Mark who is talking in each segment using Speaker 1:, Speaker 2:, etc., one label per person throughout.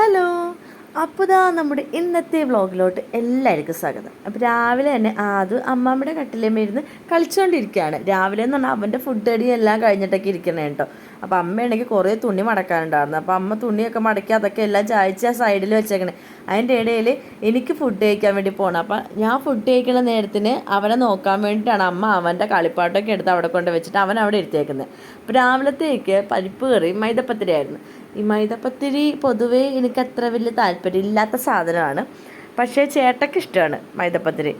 Speaker 1: Hello. അപ്പോൾ ഇതാ നമ്മുടെ ഇന്നത്തെ വ്ളോഗിലോട്ട് എല്ലാവർക്കും സ്വാഗതം. അപ്പോൾ രാവിലെ തന്നെ ആദ്യ അമ്മാമ്മയുടെ കട്ടിലേമ്മ ഇരുന്ന് കളിച്ചുകൊണ്ടിരിക്കുകയാണ് രാവിലെ എന്ന് പറഞ്ഞാൽ അവന്റെ ഫുഡ് അടി എല്ലാം കഴിഞ്ഞിട്ടൊക്കെ ഇരിക്കണേ കേട്ടോ അപ്പോൾ അമ്മയാണെങ്കിൽ കുറേ തുണി മടക്കാനുണ്ടായിരുന്നു. അപ്പോൾ അമ്മ തുണിയൊക്കെ മടക്കി അതൊക്കെ എല്ലാം ചായച്ച് സൈഡിൽ വെച്ചേക്കണേ. അതിന്റെ ഇടയിൽ എനിക്ക് ഫുഡ് കഴിക്കാൻ വേണ്ടി പോകണം അപ്പം ഞാൻ ഫുഡ് കഴിക്കുന്ന നേരത്തിന് അവനെ നോക്കാൻ വേണ്ടിയിട്ടാണ് അമ്മ അവന്റെ കളിപ്പാട്ടൊക്കെ എടുത്ത് അവിടെ കൊണ്ട് വെച്ചിട്ട് അവൻ അവിടെ ഇരുത്തിയേക്കുന്നത് അപ്പോൾ രാവിലത്തേക്ക് പരിപ്പ് കറി മൈദപ്പത്തിരി ആയിരുന്നു ഈ മൈദപ്പത്തിരി പൊതുവേ എനിക്ക് അത്ര വലിയ താല്പര്യമില്ലാത്ത സാധനമാണ്. പക്ഷേ ചേട്ടയ്ക്ക് ഇഷ്ടമാണ് മൈദപ്പത്തിരി.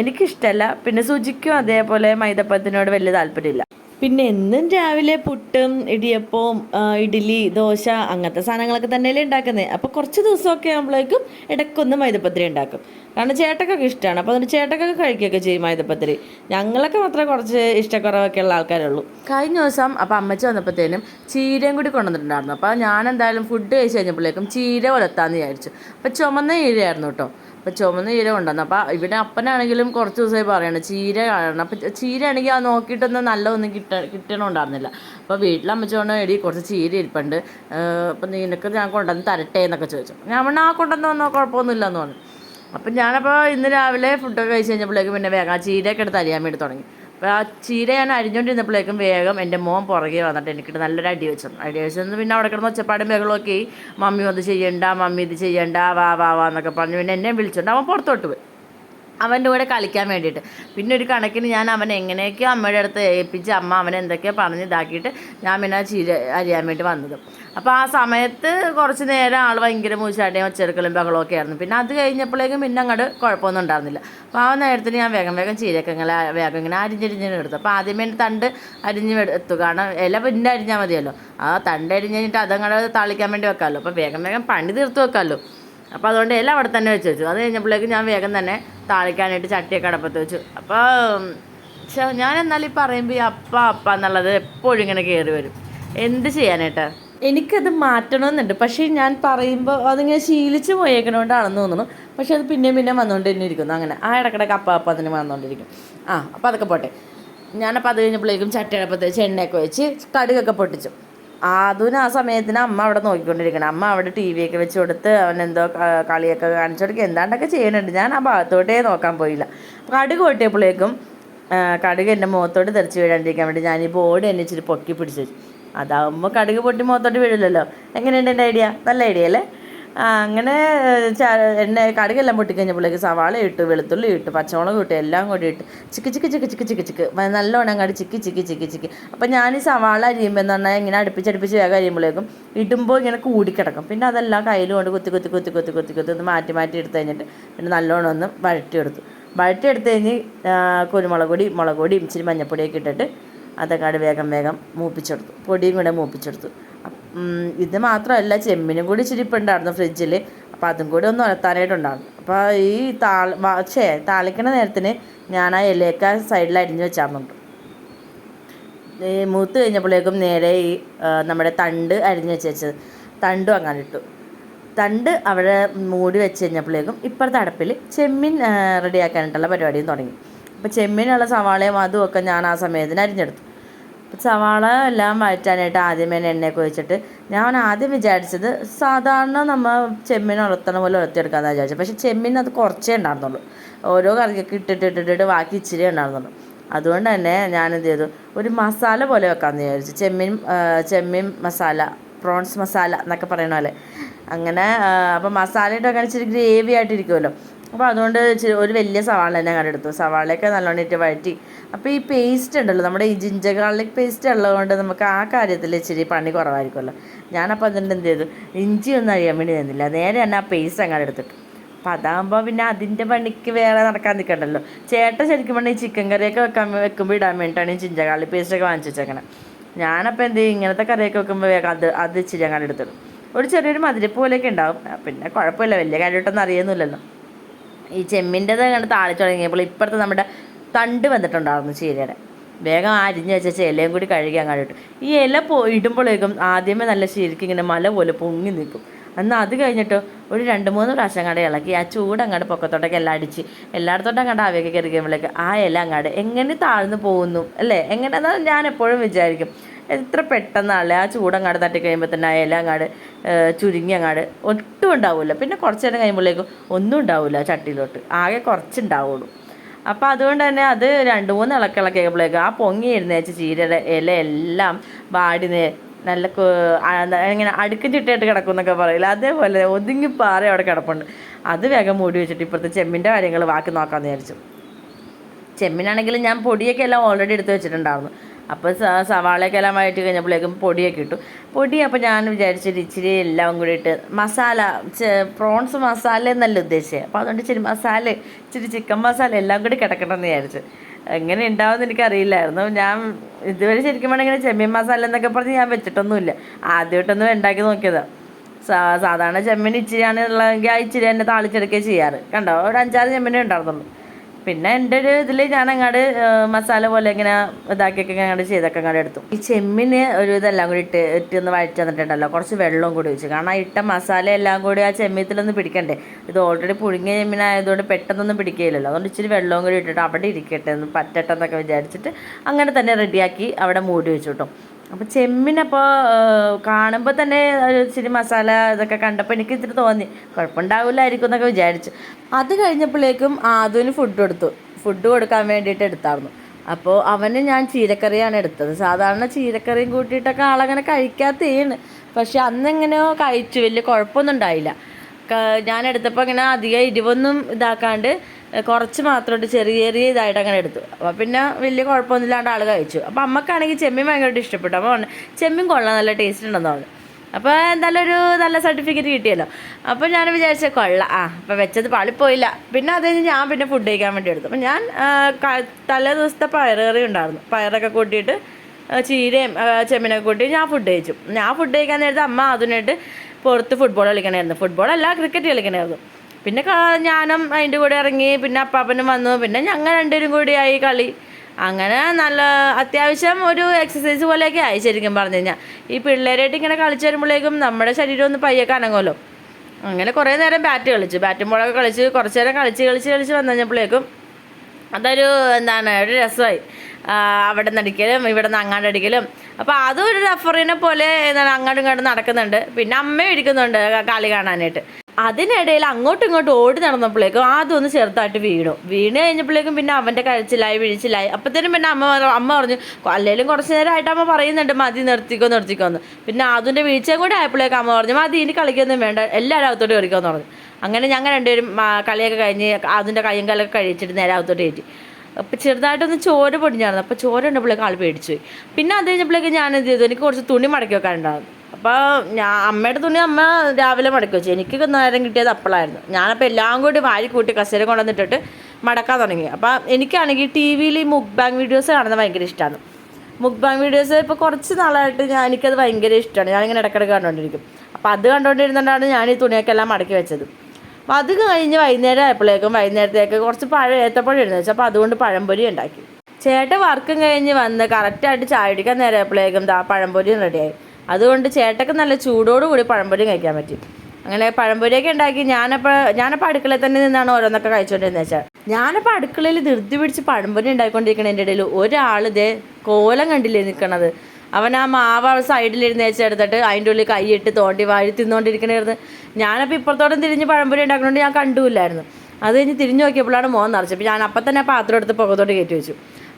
Speaker 1: എനിക്കിഷ്ടമല്ല പിന്നെ സുജിക്കും അതേപോലെ മൈദപ്പത്തിനോട് വലിയ താല്പര്യമില്ല. പിന്നെ എന്നും രാവിലെ പുട്ടും ഇടിയപ്പവും ഇഡ്ഡലി ദോശ അങ്ങനത്തെ സാധനങ്ങളൊക്കെ തന്നെയല്ലേ ഉണ്ടാക്കുന്നത് അപ്പോൾ കുറച്ച് ദിവസമൊക്കെ ആകുമ്പോഴേക്കും ഇടയ്ക്കൊന്ന് മൈദപ്പത്തിരി ഉണ്ടാക്കും. കാരണം ചേട്ടക്കൊക്കെ ഇഷ്ടമാണ്. അപ്പോൾ അതുകൊണ്ട് ചേട്ടക്കൊക്കെ കഴിക്കുകയൊക്കെ ചെയ്യും മൈദപ്പത്തിരി. ഞങ്ങളൊക്കെ മാത്രമേ കുറച്ച് ഇഷ്ടക്കുറവൊക്കെ ഉള്ള ആൾക്കാരുള്ളൂ. കഴിഞ്ഞ ദിവസം അപ്പോൾ അമ്മച്ച വന്നപ്പോഴത്തേനും ചീരയും കൂടി കൊണ്ടുവന്നിട്ടുണ്ടായിരുന്നു. അപ്പോൾ ഞാൻ എന്തായാലും ഫുഡ് കഴിച്ച് കഴിഞ്ഞപ്പോഴേക്കും ചീര വളർത്താമെന്ന് വിചാരിച്ചു. അപ്പോൾ ചുമന്ന ചീരയായിരുന്നു കേട്ടോ. അപ്പോൾ ചുമന്ന ചീര കൊണ്ടുവന്നു. അപ്പോൾ ഇവിടെ അപ്പനാണെങ്കിലും കുറച്ച് ദിവസമായി പറയണം ചീര കാണണം. അപ്പോൾ ചീരയാണെങ്കിൽ ആ നോക്കിയിട്ടൊന്നും നല്ലതൊന്നും കിട്ട കിട്ടണമുണ്ടായിരുന്നില്ല അപ്പോൾ വീട്ടിൽ അമ്മച്ചോണ്ട് എടി കുറച്ച് ചീര ഇരിപ്പുണ്ട്. അപ്പം നിനക്ക് ഞാൻ കൊണ്ടുവന്ന് തരട്ടെ എന്നൊക്കെ ചോദിച്ചു. ഞാൻ പറഞ്ഞാൽ ആ കൊണ്ടുവന്ന് വന്നോ കുഴപ്പമൊന്നുമില്ല എന്ന് പറഞ്ഞു. അപ്പം ഞാനപ്പോൾ ഇന്ന് രാവിലെ ഫുഡൊക്കെ കഴിച്ച് കഴിഞ്ഞപ്പോഴേക്കും പിന്നെ വേഗം ചീരയൊക്കെ എടുത്ത് അരിയാൻ വേണ്ടി തുടങ്ങി. ആ ചീര ഞാൻ അരിഞ്ഞുകൊണ്ടിരുന്നപ്പോഴേക്കും വേഗം എന്റെ മോൻ പുറകെ വന്നിട്ട് എനിക്കിട്ട് നല്ലൊരു അടി വെച്ചു. അടി വെച്ചെന്ന് പിന്നെ അവിടെ കിടന്ന് ഒച്ചപ്പാടും ബഹളമൊക്കെ മമ്മി ഒന്ന് ചെയ്യണ്ട മമ്മി ഇത് ചെയ്യണ്ട വാ വാ വാ എന്നൊക്കെ പറഞ്ഞു പിന്നെ എന്നെ വിളിച്ചോണ്ട് അവൻ പുറത്തോട്ട് പോയി. അവന്റെ കൂടെ കളിക്കാൻ വേണ്ടിയിട്ട്. പിന്നെ ഒരു കണക്കിന് ഞാൻ അവൻ എങ്ങനെയൊക്കെയോ അമ്മയുടെ അടുത്ത് ഏൽപ്പിച്ച് അമ്മ അവനെ എന്തൊക്കെയോ പറഞ്ഞ് ഇതാക്കിയിട്ട് ഞാൻ പിന്നെ ചീര അരിയാൻ വേണ്ടി വന്നത്. അപ്പോൾ ആ സമയത്ത് കുറച്ച് നേരം ആൾ ഭയങ്കര മൂശാട്ടയും ഒച്ചെടുക്കലും ബഹളമൊക്കെ ആയിരുന്നു. പിന്നെ അത് കഴിഞ്ഞപ്പോഴേക്കും പിന്നെ അങ്ങോട്ട് കുഴപ്പമൊന്നും ഉണ്ടായിരുന്നില്ല. അപ്പോൾ ആ നേരത്തിന് ഞാൻ വേഗം വേഗം ചീരയൊക്കെ ഇങ്ങനെ വേഗം ഇങ്ങനെ അരിഞ്ഞരിഞ്ഞ് എടുത്തു. അപ്പോൾ ആദ്യമേ തണ്ട് അരിഞ്ഞ് എടുത്തു. കാരണം ഇല പിന്നെ അരിഞ്ഞാൽ മതിയല്ലോ. ആ തണ്ട് അരിഞ്ഞ് കഴിഞ്ഞിട്ട് അതങ്ങോട്ട് താളിക്കാൻ വേണ്ടി വെക്കാമല്ലോ. അപ്പോൾ വേഗം വേഗം പണി തീർത്ത് വെക്കാമല്ലോ. അപ്പോൾ അതുകൊണ്ട് എല്ലാം അവിടെ തന്നെ വെച്ച് വെച്ചു. അത് കഴിഞ്ഞപ്പോഴേക്കും ഞാൻ വേഗം തന്നെ താളിക്കാനായിട്ട് ചട്ടിയൊക്കെ അടപ്പത്ത് വെച്ചു. അപ്പോൾ ഞാൻ എന്നാലും പറയുമ്പോൾ ഈ അപ്പ അപ്പ എന്നുള്ളത് എപ്പോഴും ഇങ്ങനെ കയറി വരും. എന്ത് ചെയ്യാനായിട്ട്? എനിക്കത് മാറ്റണമെന്നുണ്ട്. പക്ഷേ ഞാൻ പറയുമ്പോൾ അതിങ്ങനെ ശീലിച്ച് പോയേക്കണോണ്ടാണെന്ന് തോന്നുന്നു. പക്ഷെ അത് പിന്നെയും പിന്നെ വന്നുകൊണ്ട് തന്നെ ഇരിക്കുന്നു. അങ്ങനെ. ആ ഇടക്കിടക്ക് അപ്പം അപ്പം അതിന് വന്നുകൊണ്ടിരിക്കും ആ അപ്പം അതൊക്കെ പോട്ടെ. ഞാനപ്പോൾ അത് കഴിഞ്ഞപ്പോഴേക്കും ചട്ടി അടപ്പത്ത് വെച്ച് എണ്ണയൊക്കെ വെച്ച് കടുകൊക്കെ പൊട്ടിച്ചു. അതും ആ സമയത്തിന് അമ്മ അവിടെ നോക്കിക്കൊണ്ടിരിക്കണം. അമ്മ അവിടെ ടി വി ഒക്കെ വെച്ച് കൊടുത്ത് അവൻ എന്തോ കളിയൊക്കെ കാണിച്ചു കൊടുക്കുക. എന്താണ്ടൊക്കെ ചെയ്യുന്നുണ്ട് ഞാൻ ആ ഭാഗത്തോട്ടേ നോക്കാൻ പോയില്ല. കടുക് പൊട്ടിയപ്പോഴേക്കും കടുക് എന്റെ മുഖത്തോട്ട് തെറിച്ച് വീഴാണ്ടിരിക്കാൻ വേണ്ടി ഞാൻ ഈ ബോർഡ് എന്നെ ഇച്ചിരി പൊക്കി പിടിച്ചു അതാവുമ്പോൾ കടുക് പൊട്ടി മുഖത്തോട്ട് വീഴില്ലല്ലോ എങ്ങനെയുണ്ട് എന്റെ ഐഡിയ? നല്ല ഐഡിയ അല്ലേ? അങ്ങനെ എണ്ണ കടുകെല്ലാം പൊട്ടിക്കഴിഞ്ഞപ്പോഴേക്ക് സവാള ഇട്ട് വെളുത്തുള്ളി ഇട്ട് പച്ചമുളക് ഇട്ട് എല്ലാം കൂടി ഇട്ട്. ചിക്ക് ചിക്ക് ചിക്ക് ചിക്ക് ചിക്ക് ചിക്ക്. നല്ലോണം അങ്ങോട്ട് ചിക്കി ചിക്കി ചിക്കി ചിക്കി. അപ്പം ഞാൻ ഈ സവാള അരിയുമ്പോൾ എന്ന് പറഞ്ഞാൽ ഇങ്ങനെ അടുപ്പിച്ചടുപ്പിച്ച് വേഗം അരിയുമ്പോഴേക്കും ഇടുമ്പോൾ ഇങ്ങനെ കൂടിക്കിടക്കും പിന്നെ അതെല്ലാം കയ്യിൽ കൊണ്ട് കുത്തി കുത്തി കുത്തി കുത്തി കുത്തി കുത്തി ഒന്ന് മാറ്റി മാറ്റി എടുത്ത് കഴിഞ്ഞിട്ട് പിന്നെ നല്ലോണം ഒന്ന് വഴറ്റിയെടുത്തു. വഴറ്റിയെടുത്ത് കഴിഞ്ഞ് കുരുമുളക് പൊടി മുളക് പൊടി ഇച്ചിരി മഞ്ഞപ്പൊടിയൊക്കെ ഇട്ടിട്ട് അതൊക്കെ വേഗം വേഗം മൂപ്പിച്ചെടുത്തു. പൊടിയും കൂടെ മൂപ്പിച്ചെടുത്തു. ഇത് മാത്രമല്ല ചെമ്മിനും കൂടി ഇച്ചിരി ഇപ്പം ഉണ്ടായിരുന്നു ഫ്രിഡ്ജിൽ അപ്പോൾ അതും കൂടി ഒന്ന് ഉണർത്താനായിട്ടുണ്ടായിരുന്നു അപ്പോൾ ഈ താൾ പക്ഷേ താളിക്കണ നേരത്തിന് ഞാൻ ആ ഇലയൊക്കെ സൈഡിൽ അരിഞ്ഞ് വെച്ചാറുണ്ട് ഈ മൂത്ത് കഴിഞ്ഞപ്പോഴേക്കും നേരെ ഈ നമ്മുടെ തണ്ട് അരിഞ്ഞ് വെച്ച് വെച്ചത് തണ്ടും അങ്ങനെ ഇട്ടു തണ്ട് അവിടെ മൂടി വെച്ച് കഴിഞ്ഞപ്പോഴേക്കും ഇപ്പുറത്തെ അടുപ്പിൽ ചെമ്മീൻ റെഡിയാക്കാനായിട്ടുള്ള പരിപാടിയും തുടങ്ങി. അപ്പോൾ ചെമ്മീനുള്ള സവാളയും അതും ഒക്കെ ഞാൻ ആ സമയത്തിന് അരിഞ്ഞെടുത്തു. സവാള എല്ലാം വഴറ്റാനായിട്ട് ആദ്യമേ തന്നെ എണ്ണയൊക്കെ ഒഴിച്ചിട്ട് ഞാൻ ആദ്യം വിചാരിച്ചത് സാധാരണ നമ്മൾ ചെമ്മീൻ ഉലത്തണ പോലെ ഉലത്തിയെടുക്കാമെന്ന് വിചാരിച്ചത്. പക്ഷേ ചെമ്മീൻ അത് കുറച്ചേ ഉണ്ടായിരുന്നുള്ളൂ. ഓരോ കറിക്കൊക്കെ ഇട്ടിട്ട് ഇട്ടിട്ടിട്ട് ബാക്കി ഇച്ചിരി ഉണ്ടായിരുന്നുള്ളൂ. അതുകൊണ്ട് തന്നെ ഞാൻ എന്ത് ചെയ്തു? ഒരു മസാല പോലെ വെക്കാമെന്ന് വിചാരിച്ചു. ചെമ്മീൻ ചെമ്മീൻ മസാല പ്രോൺസ് മസാല എന്നൊക്കെ പറയണ പോലെ. അങ്ങനെ അപ്പോൾ മസാലയിട്ട് വെക്കാൻ ഇച്ചിരി ഗ്രേവി ആയിട്ടിരിക്കുമല്ലോ അപ്പോൾ അതുകൊണ്ട് ഒരു വലിയ സവാള തന്നെ കണ്ടെടുത്തു സവാളയൊക്കെ നല്ലോണം വഴറ്റി. അപ്പോൾ ഈ പേസ്റ്റ് ഉണ്ടല്ലോ നമ്മുടെ ഈ ജിഞ്ചർ ഗാർലിക് പേസ്റ്റ് ഉള്ളതുകൊണ്ട് നമുക്ക് ആ കാര്യത്തിൽ ഇച്ചിരി പണി കുറവായിരിക്കുമല്ലോ. ഞാനപ്പോൾ അതിന്റെ എന്ത് ചെയ്തു? ഇഞ്ചി ഒന്നും അറിയാൻ വേണ്ടി നിന്നില്ല. നേരെ തന്നെ ആ പേസ്റ്റ് അങ്ങനെ എടുത്തിട്ടു. അപ്പോൾ അതാകുമ്പോൾ പിന്നെ അതിന്റെ പണിക്ക് വേറെ നടക്കാൻ നിൽക്കണ്ടല്ലോ ചേട്ട ശരിക്കും പറഞ്ഞാൽ ഈ ചിക്കൻ കറിയൊക്കെ വെക്കാൻ വെക്കുമ്പോൾ ഇടാൻ വേണ്ടിയിട്ടാണ് ഈ ഗാർലിക് പേസ്റ്റൊക്കെ വാങ്ങിച്ച് വെച്ചേക്കണേ. ഞാനപ്പോൾ എന്ത് ചെയ്യും? ഇങ്ങനത്തെ കറിയൊക്കെ വെക്കുമ്പോൾ വേഗം അത് അത് ഇച്ചിരി അങ്ങനെ എടുത്തിടും. ഒരു ചെറിയൊരു മതിരിപ്പ് പോലെയൊക്കെ ഉണ്ടാവും. പിന്നെ കുഴപ്പമില്ല. വലിയ കാര്യമായിട്ടൊന്നും അറിയുന്നില്ലല്ലോ. ഈ ചെമ്മിന്റെത് കണ്ട് താളിച്ച് തുടങ്ങിയപ്പോൾ ഇപ്പുറത്ത് നമ്മുടെ തണ്ട് വന്നിട്ടുണ്ടായിരുന്നു ചീരയുടെ. വേഗം അരിഞ്ഞ് വെച്ച ഇലയും കൂടി കഴുകി അങ്ങോട്ട് ഇട്ടു. ഈ ഇല പോ ഇടുമ്പോഴേക്കും ആദ്യമേ നല്ല ശരിക്കും ഇങ്ങനെ മല പോലെ പൊങ്ങി നിൽക്കും. എന്നാൽ അത് കഴിഞ്ഞിട്ട് ഒരു രണ്ട് മൂന്ന് പ്രാവശ്യം അങ്ങോട്ട് ഇളക്കി ആ ചൂട് അങ്ങോട്ട് പൊക്കത്തോട്ടൊക്കെ എല്ലാം അടിച്ച് എല്ലായിടത്തോട്ടും അങ്ങോട്ട് ആവിയൊക്കെ കയറി കഴിയുമ്പോഴേക്ക് ആ ഇല അങ്ങോട്ട് എങ്ങനെ താഴ്ന്നു പോകുന്നു അല്ലേ? എങ്ങനെ ഞാൻ എപ്പോഴും വിചാരിക്കും. എത്ര പെട്ടെന്നാണല്ലേ ആ ചൂട് ചൂടങ്ങാട് തട്ടി കഴിയുമ്പോൾ തന്നെ ആ ഇല അങ്ങാട് ഏഹ്, ചുരുങ്ങി അങ്ങാട്. ഒട്ടും ഉണ്ടാവില്ല പിന്നെ കുറച്ച് നേരം കഴിയുമ്പോഴേക്കും ഒന്നും ഉണ്ടാവില്ല ചട്ടിയിലോട്ട്. ആകെ കുറച്ചുണ്ടാവുള്ളൂ. അപ്പോൾ അതുകൊണ്ട് തന്നെ അത് രണ്ട് മൂന്ന് ഇളക്കിളക്കിയപ്പോഴേക്കും ആ പൊങ്ങി എഴുന്നേച്ച് ചീരയുടെ ഇല എല്ലാം വാടി നല്ല ഇങ്ങനെ അടുക്കും ചിട്ടയായിട്ട് കിടക്കും എന്നൊക്കെ പറയില്ല? അതേപോലെ ഒതുങ്ങി പാറ അവിടെ കിടപ്പുണ്ട്. അത് വേഗം മൂടി വെച്ചിട്ട് ഇപ്പോഴത്തെ ചെമ്മിന്റെ കാര്യങ്ങൾ ബാക്കി നോക്കാമെന്ന് വിചാരിച്ചു. ചെമ്മിനാണെങ്കിൽ ഞാൻ പൊടിയൊക്കെ എല്ലാം ഓൾറെഡി എടുത്ത് വെച്ചിട്ടുണ്ടായിരുന്നു. അപ്പോൾ സവാളയൊക്കെ എല്ലാം കഴിഞ്ഞപ്പോഴേക്കും പൊടിയൊക്കെ ഇട്ടു. പൊടി അപ്പോൾ ഞാൻ വിചാരിച്ചിട്ട് ഇച്ചിരി എല്ലാം കൂടി ഇട്ട് മസാല പ്രോൺസ് മസാല എന്നല്ല ഉദ്ദേശിച്ചത്. അപ്പോൾ അതുകൊണ്ട് ഇച്ചിരി മസാല ഇച്ചിരി ചിക്കൻ മസാല എല്ലാം കൂടി കിടക്കണമെന്ന് വിചാരിച്ചു. എങ്ങനെ ഉണ്ടാവുമെന്ന് എനിക്കറിയില്ലായിരുന്നു. ഞാൻ ഇതുവരെ ശരിക്കും വേണമെങ്കിൽ ചെമ്മീൻ മസാല എന്നൊക്കെ പറഞ്ഞ് ഞാൻ വെച്ചിട്ടൊന്നുമില്ല. ആദ്യമായിട്ടൊന്നും ഉണ്ടാക്കി നോക്കിയതാണ് സാധാരണ ചെമ്മീൻ ഇച്ചിരിയാണ് ഉള്ളതെങ്കിൽ ആ ഇച്ചിരി തന്നെ താളിച്ചെടുക്കുകയും ചെയ്യാറ്. കണ്ടോ? ഒരു അഞ്ചാറ് ചെമ്മീനേ ഉണ്ടായിരുന്നുള്ളൂ. പിന്നെ എന്റെ ഒരു ഇതിൽ ഞാൻ അങ്ങോട്ട് മസാല പോലെ ഇങ്ങനെ ഇതാക്കിയൊക്കെ അങ്ങോട്ട് ചെയ്തൊക്കെ അങ്ങോട്ട് എടുത്തു. ഈ ചെമ്മിന് ഒരു ഇതെല്ലാം കൂടി ഇട്ട് ഇട്ടൊന്ന് വഴറ്റി തന്നിട്ടുണ്ടല്ലോ കുറച്ച് വെള്ളവും കൂടി ഒഴിച്ചു. കാരണം ഇട്ട മസാല എല്ലാം കൂടി ആ ചെമ്മീത്തിലൊന്ന് പിടിക്കണ്ടേ? ഇത് ഓൾറെഡി പുഴുങ്ങിയ ചെമ്മീനായതുകൊണ്ട് പെട്ടെന്നൊന്നും പിടിക്കുകയില്ലല്ലോ അതുകൊണ്ട് ഇച്ചിരി വെള്ളവും കൂടി ഇട്ടിട്ട് അവിടെ ഇരിക്കട്ടെ ഒന്ന് പറ്റട്ടെന്നൊക്കെ വിചാരിച്ചിട്ട് അങ്ങനെ തന്നെ റെഡിയാക്കി അവിടെ മൂടി വെച്ചു കേട്ടോ അപ്പോൾ ചെമ്മിനപ്പോൾ കാണുമ്പോൾ തന്നെ ഇച്ചിരി മസാല ഇതൊക്കെ കണ്ടപ്പോൾ എനിക്ക് ഇത്തിരി തോന്നി. കുഴപ്പമുണ്ടാവില്ലായിരിക്കും എന്നൊക്കെ വിചാരിച്ചു. അത് കഴിഞ്ഞപ്പോഴേക്കും ആദ്യം ഫുഡ് കൊടുത്തു. ഫുഡ് കൊടുക്കാൻ വേണ്ടിയിട്ട് എടുത്തായിരുന്നു അപ്പോൾ അവന് ഞാൻ ചീരക്കറിയാണ് എടുത്തത്. സാധാരണ ചീരക്കറിയും കൂട്ടിയിട്ടൊക്കെ ആളങ്ങനെ കഴിക്കാത്തതാണ് പക്ഷെ അന്നെങ്ങനെയോ കഴിച്ചു. വലിയ കുഴപ്പമൊന്നും ഉണ്ടായില്ല. ഞാൻ എടുത്തപ്പോൾ ഇങ്ങനെ അധികം എരിവൊന്നും ഇതാക്കാണ്ട് കുറച്ച് മാത്രമായിട്ട് ചെറിയ ചെറിയ ഇതായിട്ട് അങ്ങനെ എടുത്തു. അപ്പോൾ പിന്നെ വലിയ കുഴപ്പമൊന്നുമില്ലാണ്ട് ആൾ കഴിച്ചു. അപ്പോൾ അമ്മക്കാണെങ്കിൽ ചെമ്മീൻ ഭയങ്കരമായിട്ട് ഇഷ്ടപ്പെട്ടു. അപ്പോൾ ചെമ്മീൻ കൊള്ളാം നല്ല ടേസ്റ്റ് ഉണ്ടെന്ന് പറഞ്ഞു. അപ്പോൾ എന്തായാലും ഒരു നല്ല സർട്ടിഫിക്കറ്റ് കിട്ടിയല്ലോ. അപ്പോൾ ഞാൻ വിചാരിച്ച കൊള്ളാം ആ അപ്പോൾ വെച്ചത് പാളിപ്പോയില്ല പിന്നെ അത് കഴിഞ്ഞ് ഞാൻ പിന്നെ ഫുഡ് കഴിക്കാൻ വേണ്ടി എടുത്തു. അപ്പോൾ ഞാൻ തലേ ദിവസത്തെ പയറുകറി ഉണ്ടായിരുന്നു. പയറൊക്കെ കൂട്ടിയിട്ട് ചീരയും ചെമ്മീനൊക്കെ കൂട്ടി ഞാൻ ഫുഡ് കഴിച്ചു. ഞാൻ ഫുഡ് കഴിക്കാൻ നേരത്തെ അമ്മ അതിനായിട്ട് പുറത്ത് ഫുട്ബോൾ കളിക്കണമായിരുന്നു ഫുട്ബോൾ അല്ല ക്രിക്കറ്റ് കളിക്കണമായിരുന്നു പിന്നെ ഞാനും അതിന്റെ കൂടെ ഇറങ്ങി പിന്നെ അപ്പാപ്പനും വന്നു. പിന്നെ ഞങ്ങൾ രണ്ടുപേരും കൂടി ആയി കളി. അങ്ങനെ നല്ല അത്യാവശ്യം ഒരു എക്സസൈസ് പോലെയൊക്കെ ആയി ശരിക്കും പറഞ്ഞു കഴിഞ്ഞാൽ ഈ പിള്ളേരായിട്ട് ഇങ്ങനെ കളിച്ചു വരുമ്പോഴേക്കും നമ്മുടെ ശരീരം ഒന്ന് പയ്യൊക്കെ അനങ്ങുമല്ലോ. അങ്ങനെ കുറേ നേരം ബാറ്റ് കളിച്ചു. ബാറ്റും ബോളൊക്കെ കളിച്ച് കുറച്ച് നേരം കളിച്ച് കളിച്ച് കളിച്ച് വന്നു കഴിഞ്ഞപ്പോഴേക്കും അതൊരു എന്താണ് ഒരു രസമായി. അവിടെ നിന്ന് അടിക്കലും ഇവിടെ നിന്ന് അങ്ങാണ്ട് അടിക്കലും. അപ്പോൾ അതും ഒരു റഫറിനെ പോലെ എന്താണ് അങ്ങോട്ടും ഇങ്ങോട്ടും നടക്കുന്നുണ്ട്. പിന്നെ അമ്മയും ഇരിക്കുന്നുണ്ട് കളി കാണാനായിട്ട്. അതിനിടയിൽ അങ്ങോട്ടും ഇങ്ങോട്ടും ഓടി നടന്നപ്പോഴേക്കും ആദ്യം ഒന്ന് ചെറുതായിട്ട് വീണു. വീണ് കഴിഞ്ഞപ്പോഴേക്കും പിന്നെ അവന്റെ കഴിച്ചിലായി വീഴ്ചയിലായി അപ്പത്തേനും പിന്നെ അമ്മ അമ്മ പറഞ്ഞു അല്ലെങ്കിലും കുറച്ച് നേരമായിട്ട് അമ്മ പറയുന്നുണ്ട് മതി നിർത്തിക്കോ നിർത്തിക്കോ എന്ന് പിന്നെ ആദ്യന്റെ വീഴ്ചയും കൂടെ ആയപ്പോഴേക്കും അമ്മ പറഞ്ഞു മതി ഇനി കളിക്കൊന്നും വേണ്ട എല്ലാവരും അകത്തോട്ട് കയറിക്കോന്ന് പറഞ്ഞു. അങ്ങനെ ഞങ്ങൾ രണ്ടുപേരും കളിയൊക്കെ കഴിഞ്ഞ് അതിന്റെ കയ്യും കാലൊക്കെ കഴിച്ചിട്ട് നേരെ അകത്തോട്ട് കയറ്റി. അപ്പോൾ ചെറുതായിട്ടൊന്ന് ചോര പൊടിഞ്ഞായിരുന്നു. അപ്പോൾ ചോര ഉണ്ടപ്പോഴേക്കും ആൾ പേടിച്ചു പോയി പിന്നെ അത് കഴിഞ്ഞപ്പോഴേക്കും ഞാൻ എന്ത് ചെയ്തു? എനിക്ക് കുറച്ച് തുണി മടക്കി വെക്കാനുണ്ടായിരുന്നു. അപ്പോൾ ഞാൻ അമ്മയുടെ തുണി അമ്മ രാവിലെ മടക്കി വെച്ചു. എനിക്ക് നേരം കിട്ടിയത് അപ്പോഴായിരുന്നു ഞാനപ്പോൾ എല്ലാം കൂടി വാരി കൂട്ടി കസേര കൊണ്ടുവന്നിട്ടിട്ട് മടക്കാൻ തുടങ്ങി. അപ്പോൾ എനിക്കാണെങ്കിൽ ടി വിയിൽ ഈ മുഖ് ബാങ്ക് വീഡിയോസ് കാണുന്നത് ഭയങ്കര ഇഷ്ടമാണ് മുഖ് ബാങ്ക് വീഡിയോസ് ഇപ്പോൾ കുറച്ച് നാളായിട്ട് ഞാൻ എനിക്കത് ഭയങ്കര ഇഷ്ടമാണ് ഞാനിങ്ങനെ ഇടയ്ക്കിടയ്ക്ക് കണ്ടുകൊണ്ടിരിക്കും അപ്പോൾ അത് കണ്ടുകൊണ്ടിരുന്നിട്ടാണ് ഞാൻ ഈ തുണിയൊക്കെ എല്ലാം മടക്കി വെച്ചത്. അപ്പോൾ അത് കഴിഞ്ഞ് വൈകുന്നേരം ആയപ്പോഴേക്കും വൈകുന്നേരത്തേക്ക് കുറച്ച് പഴം ഏത്തപ്പഴം ഇരുന്ന് വെച്ചു. അപ്പോൾ അതുകൊണ്ട് പഴംപൊരി ഉണ്ടാക്കി. ചേട്ടൻ വർക്കും കഴിഞ്ഞ് വന്ന് കറക്റ്റായിട്ട് ചായ കുടിക്കാൻ നേരം ആയപ്പോഴേക്കും ദാ പഴംപൊരിയും റെഡിയായി അതുകൊണ്ട് ചേട്ടക്ക് നല്ല ചൂടോടുകൂടി പഴംപൊരി കഴിക്കാൻ പറ്റും. അങ്ങനെ പഴംപൊരിയൊക്കെ ഉണ്ടാക്കി ഞാനപ്പോൾ ഞാനപ്പോൾ അടുക്കളയിൽ തന്നെ നിന്നാണ് ഓരോന്നൊക്കെ കഴിച്ചുകൊണ്ടിരുന്നത് വെച്ചാൽ ഞാനപ്പോൾ അടുക്കളയിൽ ധൃതി പിടിച്ച് പഴംപൊരി ഉണ്ടായിക്കൊണ്ടിരിക്കണതിന്റെ ഇടയിൽ ഒരാൾ കോലം കണ്ടില്ലേ നിൽക്കണത് അവൻ ആ മാവ് സൈഡിലിരുന്ന് വെച്ചെടുത്തിട്ട് അതിന്റെ ഉള്ളിൽ കൈയിട്ട് തോണ്ടി വാഴി തിന്നുകൊണ്ടിരിക്കണായിരുന്നു ഞാനപ്പോൾ ഇപ്പുറത്തോളം തിരിഞ്ഞ് പഴംപൊരി ഉണ്ടാക്കണോണ്ട് ഞാൻ കണ്ടുമില്ലായിരുന്നു അത് കഴിഞ്ഞ് തിരിഞ്ഞു നോക്കിയപ്പോഴാണ് മോൻ നിറച്ചത്. അപ്പോൾ ഞാൻ അപ്പം തന്നെ പാത്രം എടുത്ത് പുറത്തോട്ട് കയറ്റി വെച്ചു.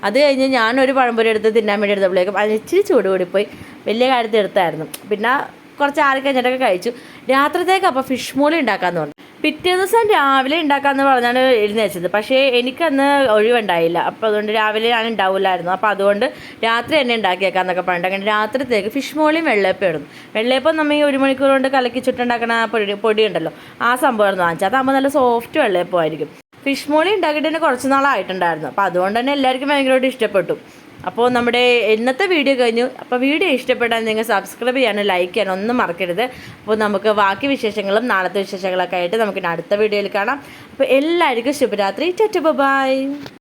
Speaker 1: അത് കഴിഞ്ഞ് ഞാനൊരു പഴംപൊരി എടുത്ത് തിന്നാൻ വേണ്ടി എടുത്തപ്പോഴേക്കും അത് ഇച്ചിരി ചൂട് കൂടിപ്പോയി. വലിയ കാര്യത്തിൽ എടുത്തായിരുന്നു. പിന്നെ കുറച്ച് ആറി കഴിഞ്ഞിട്ടൊക്കെ കഴിച്ചു. രാത്രിത്തേക്ക് അപ്പോൾ ഫിഷ് മോളി ഉണ്ടാക്കാമെന്ന് പറഞ്ഞു. പിറ്റേ ദിവസം രാവിലെ ഉണ്ടാക്കാമെന്ന് പറഞ്ഞാണ് എഴുന്നേച്ചത്. പക്ഷേ എനിക്കന്ന് ഒഴിവുണ്ടായില്ല. അപ്പോൾ അതുകൊണ്ട് രാവിലെ ഞാൻ ഉണ്ടാവില്ലായിരുന്നു അപ്പോൾ അതുകൊണ്ട് രാത്രി തന്നെ ഉണ്ടാക്കിയേക്കാന്നൊക്കെ പറഞ്ഞിട്ട് അങ്ങനെ രാത്രിത്തേക്ക് ഫിഷ് മോളിയും വെള്ളയപ്പം ഇടുന്നു. വെള്ളയപ്പം നമ്മൾ ഈ ഒരു മണിക്കൂർ കൊണ്ട് കലക്കി ചുട്ടുണ്ടാക്കണ പൊടി പൊടി ഉണ്ടല്ലോ ആ സംഭവമായിരുന്നു വാങ്ങിച്ചത്. അതാകുമ്പോൾ നല്ല സോഫ്റ്റ് വെള്ളയപ്പം ആയിരിക്കും ഫിഷ് മോളി ഉണ്ടാക്കിയിട്ട് തന്നെ കുറച്ച് നാളായിട്ടുണ്ടായിരുന്നു. അപ്പോൾ അതുകൊണ്ട് തന്നെ എല്ലാവർക്കും ഭയങ്കരമായിട്ട് ഇഷ്ടപ്പെട്ടു. അപ്പോൾ നമ്മുടെ ഇന്നത്തെ വീഡിയോ കഴിഞ്ഞു. അപ്പോൾ വീഡിയോ ഇഷ്ടപ്പെട്ടാൽ നിങ്ങൾ സബ്സ്ക്രൈബ് ചെയ്യാനും ലൈക്ക് ചെയ്യാനും ഒന്നും മറക്കരുത്. അപ്പോൾ നമുക്ക് ബാക്കി വിശേഷങ്ങളും നാളത്തെ വിശേഷങ്ങളൊക്കെ ആയിട്ട് നമുക്ക് അടുത്ത വീഡിയോയിൽ കാണാം. അപ്പോൾ എല്ലാവർക്കും ശുഭരാത്രി. Tata bye.